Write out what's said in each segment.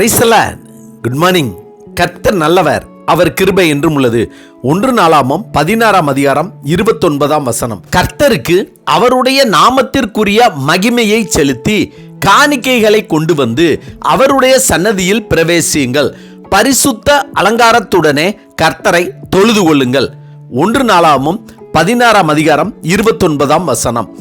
பிரைசல good morning கர்த்தர் நல்லவர். அவர் கிருபை என்றும் உள்ளது. ஒன்று நாளாமம் பதினாறாம் அதிகாரம் இருபத்தொன்பதாம் வசனம். கர்த்தருக்கு அவருடைய நாமத்திற்குரிய மகிமையை செலுத்தி காணிக்கைகளை கொண்டு வந்து அவருடைய சன்னதியில் பிரவேசியுங்கள். பரிசுத்த அலங்காரத்துடனே கர்த்தரை தொழுது கொள்ளுங்கள். ஒன்று நாளாமும் பதினாறாம் அதிகாரம் இருபத்தொன்பதாம் வசனம்.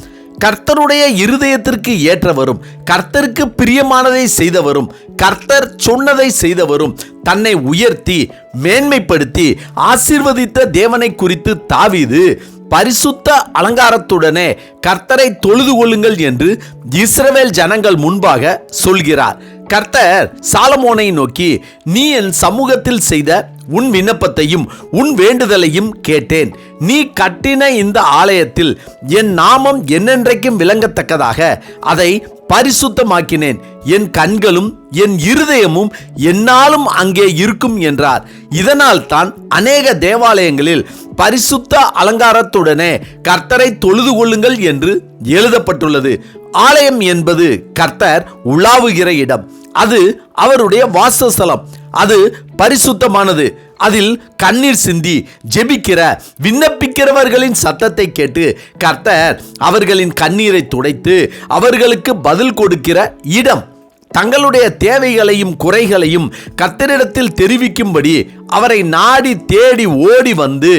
கர்த்தருடைய இருதயத்திற்கு ஏற்றவரும் கர்த்தருக்கு பிரியமானதை செய்தவரும் கர்த்தர் சொன்னதை செய்தவரும் தன்னை உயர்த்தி மேன்மைப்படுத்தி ஆசீர்வதித்த தேவனை குறித்து தாவிது பரிசுத்த அலங்காரத்துடனே கர்த்தரை தொழுது கொள்ளுங்கள் என்று இஸ்ரவேல் ஜனங்கள் முன்பாக சொல்கிறார். கர்த்தர் சாலமோனை நோக்கி நீ என் சமூகத்தில் செய்த உன் விண்ணப்பத்தையும் உன் வேண்டுதலையும் கேட்டேன். நீ கட்டின இந்த ஆலயத்தில் என் நாமம் என்னென்றைக்கும் விளங்கத்தக்கதாக அதை பரிசுத்தமாக்கினேன். என் கண்களும் என் இருதயமும் என்னாலும் அங்கே இருக்கும் என்றார். இதனால் தான் அநேக தேவாலயங்களில் பரிசுத்த அலங்காரத்துடனே கர்த்தரை தொழுது கொள்ளுங்கள் என்று எழுதப்பட்டுள்ளது. ஆலயம் என்பது கர்த்தர் உலாவுகிற இடம். அது அவருடைய வாசஸ்தலம். அது பரிசுத்தமானது. அதில் கண்ணீர் சிந்தி ஜெபிக்கிற விண்ணப்பிக்கிறவர்களின் சத்தத்தை கேட்டு கர்த்தர் அவர்களின் கண்ணீரை துடைத்து அவர்களுக்கு பதில் கொடுக்கிற இடம். தங்களுடைய தேவைகளையும் குறைகளையும் கர்த்தரிடத்தில் தெரிவிக்கும்படி அவரை நாடி தேடி ஓடி வந்து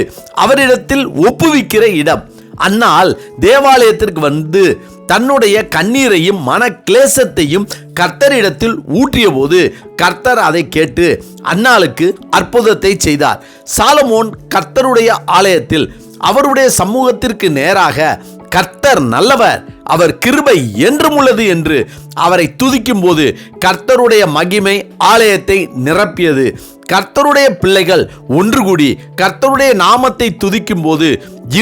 அவரிடத்தில் ஒப்புவிக்கிற இடம். அன்னால் தேவாலயத்திற்கு வந்து தன்னுடைய கண்ணீரையும் மன கிளேசத்தையும் கர்த்தரிடத்தில் ஊற்றிய போது கர்த்தர் அதை கேட்டு அன்னாளுக்கு அற்புதத்தை செய்தார். சாலமோன் கர்த்தருடைய ஆலயத்தில் அவருடைய சமூகத்திற்கு நேராக கர்த்தர் நல்லவர் அவர் கிருபை என்றும் உள்ளது என்று அவரை துதிக்கும் போது கர்த்தருடைய மகிமை ஆலயத்தை நிரப்பியது. கர்த்தருடைய பிள்ளைகள் ஒன்று கூடி கர்த்தருடைய நாமத்தை துதிக்கும் போது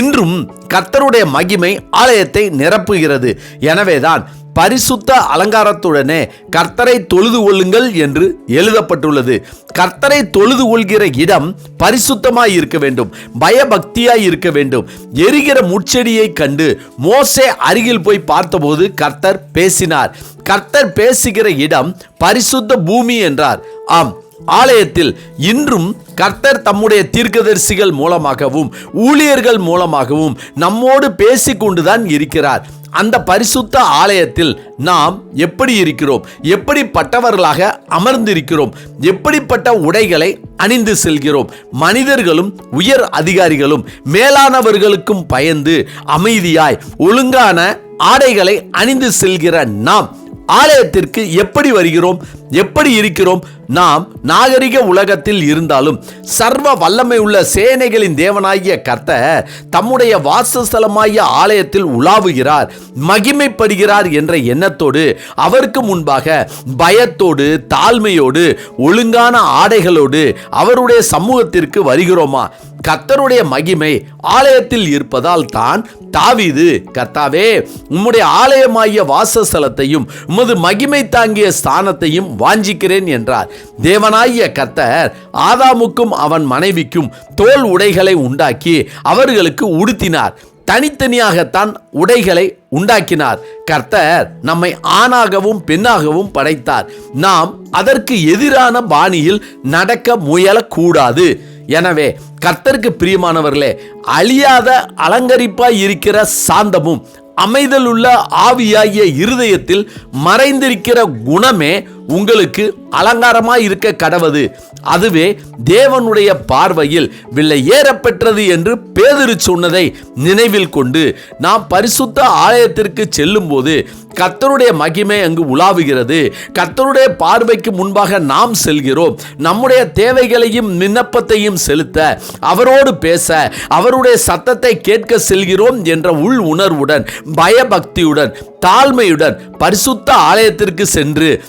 இன்றும் கர்த்தருடைய மகிமை ஆலயத்தை நிரப்புகிறது. எனவேதான் பரிசுத்த அலங்காரத்துடனே கர்த்தரை தொழுது கொள்ளுங்கள் என்று எழுதப்பட்டுள்ளது. கர்த்தரை தொழுது கொள்கிற இடம் பரிசுத்தமாய் இருக்க வேண்டும் பயபக்தியாய் இருக்க வேண்டும். எரிகிற முட்செடியை கண்டு மோசே அருகில் போய் பார்த்தபோது கர்த்தர் பேசினார். கர்த்தர் பேசுகிற இடம் பரிசுத்த பூமி என்றார். ஆம் ஆலயத்தில் இன்றும் கர்த்தர் தம்முடைய தீர்க்கதரிசிகள் மூலமாகவும் ஊழியர்கள் மூலமாகவும் நம்மோடு பேசிக்கொண்டுதான் இருக்கிறார். அந்த பரிசுத்த ஆலயத்தில் நாம் எப்படி இருக்கிறோம்? எப்படிப்பட்டவர்களாக அமர்ந்திருக்கிறோம்? எப்படிப்பட்ட உடைகளை அணிந்து செல்கிறோம்? மனிதர்களும் உயர் அதிகாரிகளும் மேலானவர்களுக்கும் பயந்து அமைதியாய் ஒழுங்கான ஆடைகளை அணிந்து செல்கிற நாம் ஆலயத்திற்கு எப்படி வருகிறோம் எப்படி இருக்கிறோம்? நாம் நாகரிக உலகத்தில் இருந்தாலும் சர்வ வல்லமை உள்ள சேனைகளின் தேவனாகிய கர்த்த தம்முடைய வாசஸ்தலமாகிய ஆலயத்தில் உலாவுகிறார் மகிமைப்படுகிறார் என்ற எண்ணத்தோடு அவருக்கு முன்பாக பயத்தோடு தாழ்மையோடு ஒழுங்கான ஆடைகளோடு அவருடைய சமூகத்திற்கு வருகிறோமா? கத்தருடைய மகிமை ஆலயத்தில் இருப்பதால் தான் தாவிது கர்த்தாவே உம்முடைய ஆலயமாகிய வாசஸ்தலத்தையும் உமது மகிமை தாங்கிய ஸ்தானத்தையும் வாஞ்சிக்கிறேன் என்றார். தேவனாகிய கர்த்தர் ஆதாமுக்கும் அவன் மனைவிக்கும் தோல் உடைகளை உண்டாக்கி அவர்களுக்கு உடுத்தினார். தனித்தனியாகத்தான் உடைகளை உண்டாக்கினார். கர்த்தர் நம்மை ஆணாகவும் பெண்ணாகவும் படைத்தார். நாம் அதற்கு எதிரான பாணியில் நடக்க முயலக்கூடாது. எனவே கர்த்தருக்கு பிரியமானவர்களே அழியாத அலங்கரிப்பாய் இருக்கிற சாந்தமும் அமைதலுள்ள ஆவியாகிய இருதயத்தில் மறைந்திருக்கிற குணமே உங்களுக்கு அலங்காரமாய் இருக்க கடவது. அதுவே தேவனுடைய பார்வையில் வில்லை ஏறப்பெற்றது என்று பேதிரு சொன்னதை நினைவில் கொண்டு நாம் பரிசுத்த ஆலயத்திற்கு செல்லும் போது கர்த்தருடைய மகிமை அங்கு உலாவுகிறது. கர்த்தருடைய பார்வைக்கு முன்பாக நாம் செல்கிறோம். நம்முடைய தேவைகளையும் விண்ணப்பத்தையும் செலுத்த அவரோடு பேச அவருடைய சத்தத்தை கேட்க செல்கிறோம் என்ற உள் உணர்வுடன் பயபக்தியுடன் தாழ்மையுடன் பரிசுத்த ஆலயத்திற்கு சென்று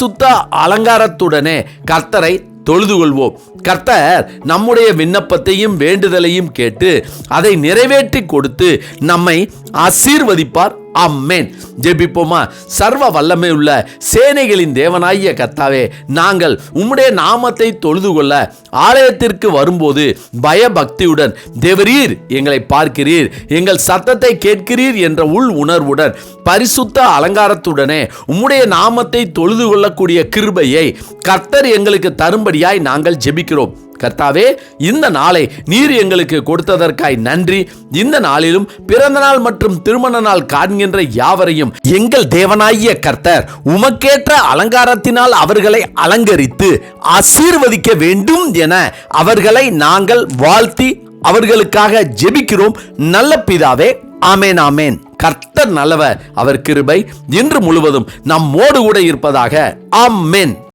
பரிசுத்த அலங்காரத்துடனே கர்த்தரை தொழுது கொள்வோம் கர்த்தர் நம்முடைய விண்ணப்பத்தையும் வேண்டுதலையும் கேட்டு அதை நிறைவேற்றி கொடுத்து நம்மை ஆசீர்வதிப்பார். அம்மேன் ஜெபிப்போமா? சர்வ வல்லமை உள்ள சேனைகளின் தேவனாகிய கர்த்தாவே நாங்கள் உம்முடைய நாமத்தை தொழுது கொள்ள ஆலயத்திற்கு வரும்போது பயபக்தியுடன் தேவரீர் எங்களை பார்க்கிறீர். எங்கள் சத்தத்தை கேட்கிறீர் என்ற உள் உணர்வுடன் பரிசுத்த அலங்காரத்துடனே உம்முடைய நாமத்தை தொழுது கொள்ளக்கூடிய கிருபையை கர்த்தர் எங்களுக்கு தரும்படியாய் நாங்கள் ஜெபிக்கிறோம். கர்த்தாவே இந்த நாளை நீர் எங்களுக்கு கொடுத்ததற்காய் நன்றி. இந்த நாளிலும் பிறந்த நாள் மற்றும் திருமண நாள் காண்கின்ற யாவரையும் எங்கள் தேவனாகிய கர்த்தர் உமக்கேற்ற அலங்காரத்தினால் அவர்களை அலங்கரித்து ஆசீர்வதிக்க வேண்டும் என அவர்களை நாங்கள் வாழ்த்தி அவர்களுக்காக ஜெபிக்கிறோம். நல்ல பிதாவே ஆமேன் ஆமேன். கர்த்தர் நல்லவர் அவர் கிருபை இன்று முழுவதும் நம்மோடு கூட இருப்பதாக ஆமென்.